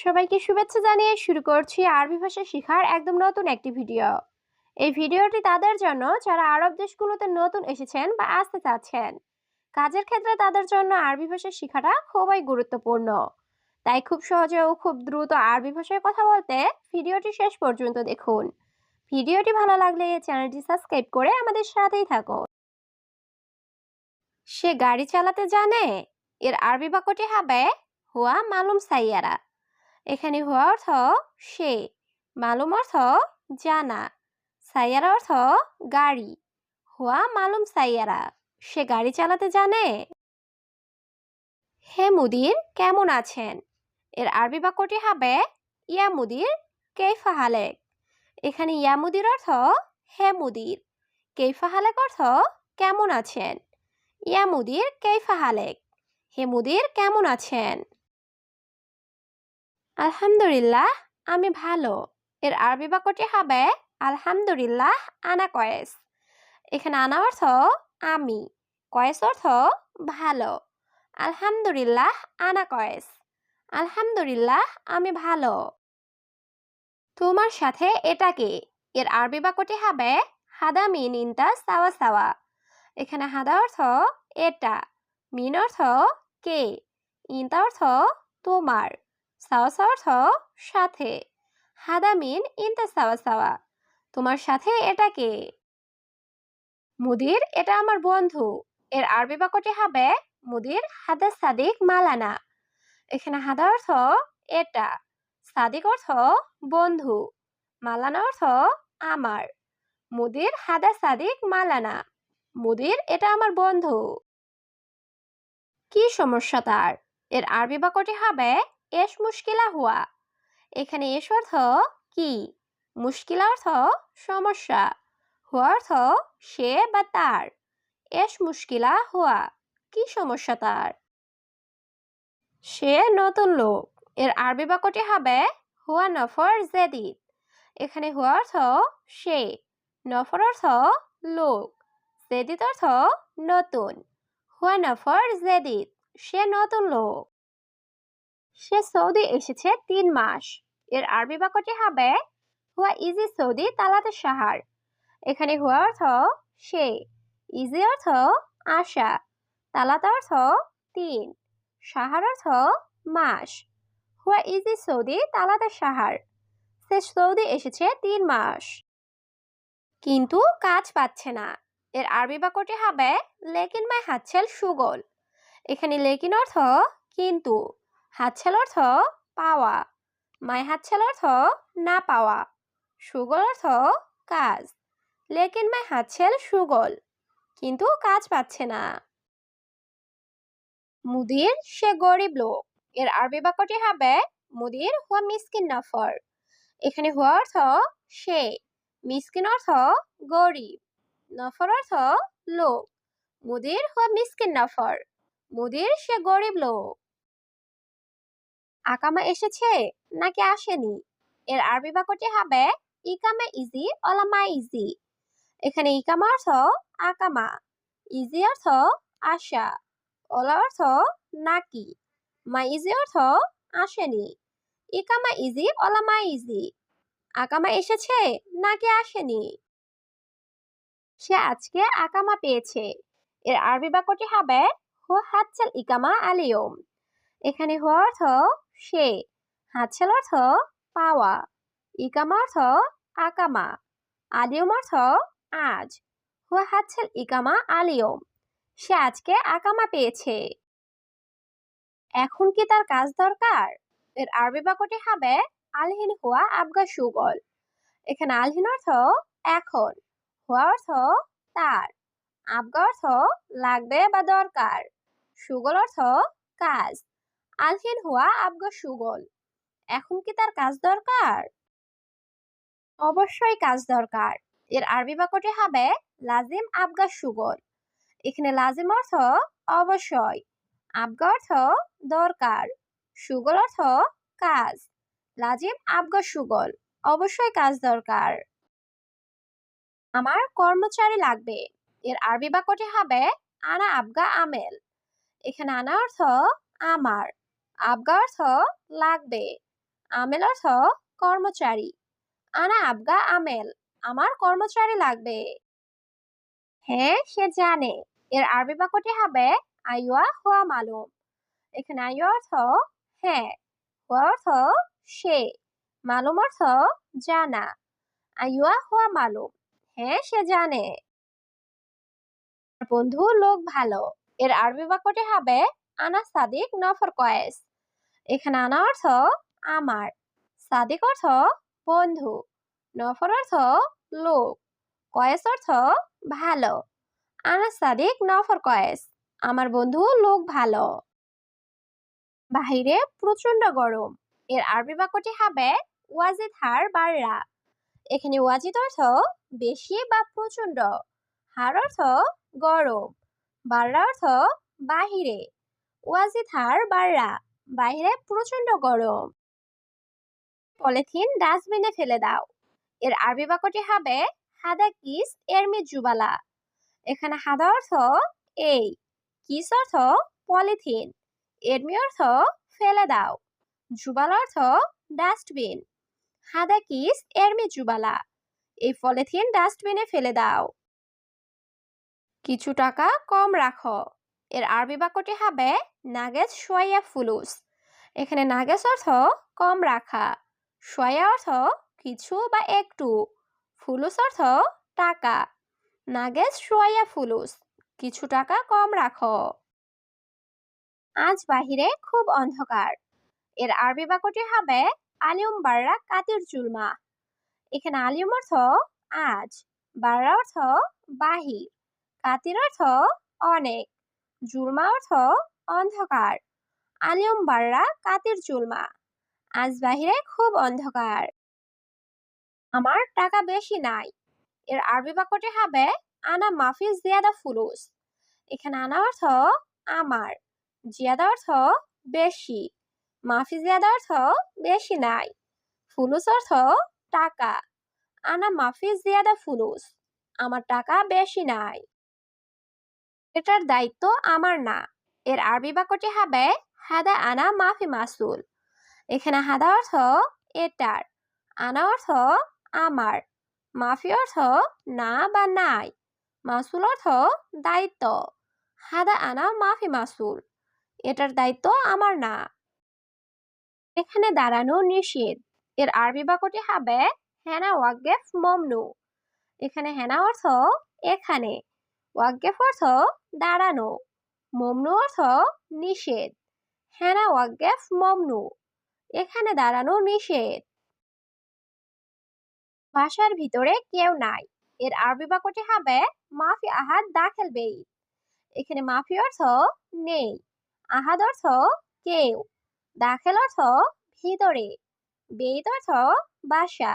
সবাইকে শুভেচ্ছা জানিয়ে শুরু করছি আরবি ভাষা শেখার একদম নতুন একটি ভিডিও। এই ভিডিওটি তাদের জন্য যারা আরব দেশগুলোতে নতুন এসেছেন বা আসতে চাচ্ছেন, কাজের ক্ষেত্রে তাদের জন্য আরবি ভাষা শেখাটা খুবই গুরুত্বপূর্ণ। তাই খুব সহজে ও খুব দ্রুত আরবি ভাষায় কথা বলতে ভিডিওটি শেষ পর্যন্ত দেখুন। ভিডিওটি ভালো লাগলে চ্যানেলটি সাবস্ক্রাইব করে আমাদের সাথেই থাকুন। সে গাড়ি চালাতে জানে, এর আরবি বাক্যটি হবে, হুয়া মালুম সাইয়ারা। এখানে হওয়া অর্থ সে, মালুম অর্থ জানা, সাইয়ারা অর্থ গাড়ি হুয়া মালুম সাইয়ারা, সে গাড়ি চালাতে জানে? হে মুদির, কেমন আছেন? এর আরবি বাক্যটি হবে, ইয়া মুদির, কেইফা হালেক। এখানে ইয়া মুদির অর্থ, হে মুদির, কেইফা হালেক অর্থ, কেমন আছেন? ইয়া মুদির, কেইফা হালেক। হে মুদির, কেমন আছেন? আলহামদুলিল্লাহ, আমি ভালো। এর আরবি বাক্যটি হবে, আলহামদুলিল্লাহ, আনা কয়েস। এখানে আনা অর্থ, আমি। কয়েস অর্থ, ভালো। আলহামদুলিল্লাহ, আনা কয়েস। আলহামদুলিল্লাহ, আমি ভালো। তোমার সাথে এটা কি? এর আরবি বাক্যটি হবে, হাদা মিন ইনতা সাওয়া সাওয়া। এখানে হাদা অর্থ, এটা। মিন অর্থ, কে? ইনতা অর্থ, তোমার। সাওয়া সাওয়া অর্থ সাথে। হাদা মিন ইনতা সাওয়া সাওয়া। তোমার সাথে এটা কে? মুদির, এটা আমার বন্ধু। এর আরবি বাক্যটি হবে মুদির হাদা সাদিক মালানা। এখানে হাদা অর্থ এটা। সাদিক অর্থ বন্ধু। মালানা অর্থ আমার। মুদির হাদা সাদিক মালানা। মুদির, এটা আমার বন্ধু। কি সমস্যা তার? এর আরবি বাক্যটি হবে এস মুশকিলা হুয়া। এখানে এস অর্থ কি? মুশকিলা অর্থ সমস্যা। হুয়া অর্থ সে বা তার। এস মুশকিলা হুয়া। কি সমস্যা তার? সে নতুন লোক। এর আরবি বাক্যটি হবে হুয়া নফর জেদিদ। এখানে হুয়া অর্থ সে। নফর অর্থ লোক। জেদিদ অর্থ নতুন। হুয়া নফর জেদিদ। সে নতুন লোক। সে সৌদি এসেছে তিন মাস। এর আরবি বাক্যটি হবে, হুয়া ইজি সৌদি তালাতে সাহার এখানে হুয়া অর্থ সে, ইজি অর্থ আশা, তালাত অর্থ তিন সাহার অর্থ মাস। হুয়া ইজি সৌদি তালাতে সাহার সে সৌদি এসেছে তিন মাস। কিন্তু কাজ পাচ্ছে না। এর আরবি বাক্যটি হবে, লেকিন মাই হাতছেল সুগল। এখানে লেকিন অর্থ কিন্তু। হাতছেল অর্থ পাওয়া মাই অর্থ না পাওয়া সুগল অর্থ কাজ। লেকিন মাই হাতছেল সুগল, কিন্তু কাজ পাচ্ছে না। মুদির সে গরিব লোক এর আরবি বাক্যটি হবে মুদির হুয়া মিসকিন নফর এখানে হুয়া অর্থ সে মিসকিন অর্থ গরিব নফর অর্থ লোক। মুদির হুয়া মিসকিন নফর মুদির সে গরিব লোক আকামা এসেছে? নাকি আসেনি? এর আরবি বাক্যটি হবে, ইকামা ইজি অলামা ইজি। এখানে ইকামা অর্থ, আকামা। ইজি অর্থ, আশা। ওলা অর্থ, নাকি। মা ইজি অর্থ, আসেনি। ইকামা ইজি অলামা ইজি। আকামা এসেছে? নাকি আসেনি? সে আজকে আকামা পেয়েছে। এর আরবি বাক্যটি হবে, হো হাতচাল ইকামা আলিয়ম। এখানে হো অর্থ সে হাতছাল অর্থ পাওয়া। ইকামা অর্থ আকামা। আলিয়ম অর্থ আজ। হো হাতছাল ইকামা আলিয়ম। সে আজকে আকামা পেয়েছে। এখন কি তার কাজ দরকার? এর আরবি বাক্যটি হবে আলহিন হুয়া আবগা সুগল। এখানে আলহিন অর্থ এখন। হুয়া অর্থ তার। আবগা অর্থ লাগবে বা দরকার। সুগল অর্থ কাজ। আলহিন হুয়া আবগা সুগল। এখন কি তার কাজ দরকার? অবশ্যই কাজ দরকার। এর আরবি বাক্যটি হবে লাজিম আবগা সুগল। এখানে লাজিম অর্থ অবশ্যই আবগা অর্থ দরকার, সুগল অর্থ কাজ। লাজিম আবগা সুগল, অবশ্যই কাজ দরকার। আমার কর্মচারী লাগবে। এর আরবি বাক্যটি হবে, আনা আবগা আমেল। এখানে আনা অর্থ, আমার। আবগা অর্থ লাগবে, আমেল অর্থ কর্মচারী। আনা আবগা আমেল, আমার কর্মচারী লাগবে। হ্যাঁ সে জানে, এর আরবি বাক্যটি হবে আইয়া হুয়া মালুম। এখানে আইয়া অর্থ হ্যাঁ হুয়া অর্থ সে, মালুম অর্থ জানা। আইয়া হুয়া মালুম হ্যাঁ সে জানে। বন্ধু, লোক ভালো, এর আরবি বাক্যটি হবে আনা সাদিক নফর কয়েস। এখানে আনা অর্থ আমার, সাদিক অর্থ বন্ধু, নফর অর্থ লোক, কয়েস অর্থ ভালো, আনা সাদিক নফর কয়েস, আমার বন্ধু লোক ভালো। বাহিরে প্রচণ্ড গরম, এর আরবি বাক্যটি হবে ওয়াজিদ হার বাররা। এখানে ওয়াজিদ অর্থ বেশি বা প্রচণ্ড হার অর্থ গরম, বাররা অর্থ বাহিরে। ওয়াজিদ হার বাররা বাহিরে প্রচণ্ড গরম। পলিথিন ডাস্টবিনে ফেলে দাও। এর আরবি বাক্যটি হবে, হাদা কিস এরমি জুবালা। এখানে হাদা অর্থ, এই। কিস অর্থ, পলিথিন। এরমি অর্থ, ফেলে দাও। জুবাল অর্থ, ডাস্টবিন। হাদা কিস এরমি জুবালা। এই পলিথিন ডাস্টবিনে ফেলে দাও। কিছু টাকা কম রাখো। এর আরবি বাক্যটি হবে নাগেজ সোয়া ফুলুস। এখানে নাগেজ অর্থ কম রাখা সোয়া অর্থ কিছু বা একটু, ফুলুস অর্থ টাকা। নাগেজ সোয়া ফুলুস, কিছু টাকা কম রাখো। আজ বাহিরে খুব অন্ধকার। এর আরবি বাক্যটি হবে আলিউম বাররা কাতির জুলমা। এখানে আলিউম অর্থ আজ, বাররা অর্থ বাহির, কাতির অর্থ অনেক। জুলমা অর্থ অন্ধকার। আলিয়ম বাররা কাতির জুলমা। আজ বাহিরে খুব অন্ধকার। আমার টাকা বেশি নাই। এর আরবি বাক্যটি হবে, আনা মাফি জিয়াদা ফুলুস। এখানে আনা অর্থ, আমার। জিয়াদা অর্থ, বেশি। মাফি জিয়াদা অর্থ, বেশি নাই। ফুলুস অর্থ, টাকা। আনা মাফি জিয়াদা ফুলুস, আমার টাকা বেশি নাই। এটার দায়িত্ব আমার না। এর আরবি বাক্যটি হবে, হাদা আনা মাফি মাসুল। এখানে হাদা অর্থ, এটার। আনা অর্থ, আমার। মাফি অর্থ, না বা নাই। মাসুল অর্থ, দায়িত্ব। হাদা আনা মাফি মাসুল। এটার দায়িত্ব আমার না। এখানে দাঁড়ানো নিষেধ। এর আরবি বাক্যটি হবে, হেনা ওয়াগেফ মমনু। এখানে হেনা অর্থ, এখানে। ওয়াগেফ অর্থ দাঁড়ানো। মমনু অর্থ নিষেধ। হেনা ওয়াগেফ মমনু। এখানে দাঁড়ানো নিষেধ। বাসার ভিতরে কেউ নাই। এর আরবি বাক্যটি হবে মাফি আহাদ দাখেল বেই এখানে মাফি অর্থ নেই। আহাদ অর্থ কেউ। দাখেল অর্থ ভিতরে। বেইত অর্থ বাসা।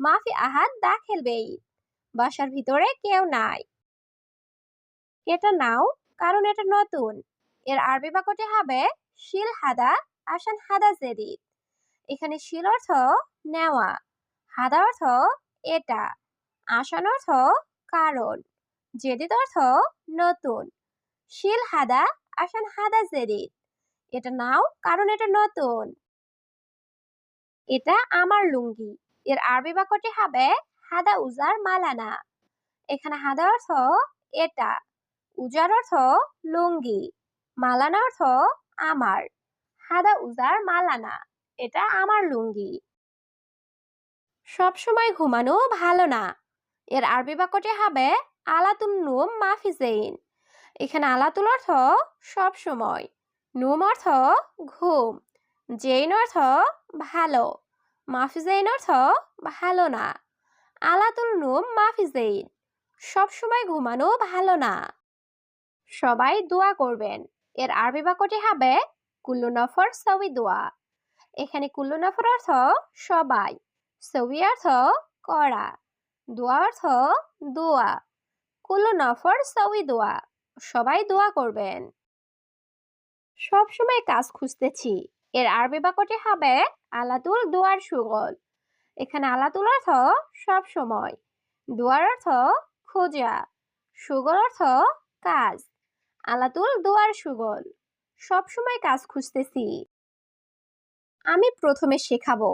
মাফি আহাদ দাখেল বেই বাসার ভিতরে কেউ নাই। এটা নাও, কারণ এটা নতুন। এর আরবি বাক্যটি হবে শিল হাদা আসান হাদা জেদিদ। এখানে শিল অর্থ নেওয়া, হাদা অর্থ এটা, আসান অর্থ কারণ, জেদিদ অর্থ নতুন। শিল হাদা আসান হাদা জেদিদ, এটা নাও, কারণ এটা নতুন। এটা আমার লুঙ্গি, এর আরবি বাক্যটি হবে হাদা উজার মালানা। এখানে হাদা অর্থ এটা উজার অর্থ লুঙ্গি, মালানা অর্থ আমার। হাদা উজার মালানা, এটা আমার লুঙ্গি। সবসময় ঘুমানো ভালো না। এর আরবি বাক্যটি হবে আলাতুন নুম মাফিজেইন এখানে আলাতুল অর্থ সব সময়, নুম অর্থ ঘুম, জেইন অর্থ ভালো মাফিজেইন অর্থ ভালো না। আলাতুল নুম মাফিজেইন সবসময় ঘুমানো ভালো না। সবাই দোয়া করবেন। এর আরবি বাক্যটি হবে, কুল্লু নফর সবই দোয়া। এখানে কুল্লু নফর অর্থ সবাই সবি অর্থ করা, দোয়া অর্থ দোয়া। কুল্লু নফর সবই দোয়া, সবাই দোয়া করবেন। সব সময় কাজ খুঁজতেছি। এর আরবি বাক্যটি হবে আলাতুল দোয়ার সুগল। এখানে আলাতুল অর্থ সব সময়, দোয়ার অর্থ খোঁজা, সুগল অর্থ কাজ। আলাতুল দোয়ার, সুগল। সব সময় কাজ খুঁজতেছি। আমি প্রথমে শেখাবো।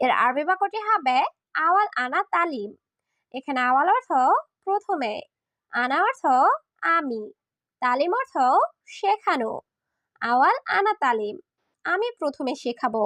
এর আরবি বাক্যটি হবে আওয়াল আনা তালিম। এখানে আওয়াল অর্থ প্রথমে, আনা অর্থ আমি। তালিম অর্থ শেখানো। আওয়াল আনা তালিম। আমি প্রথমে শেখাবো।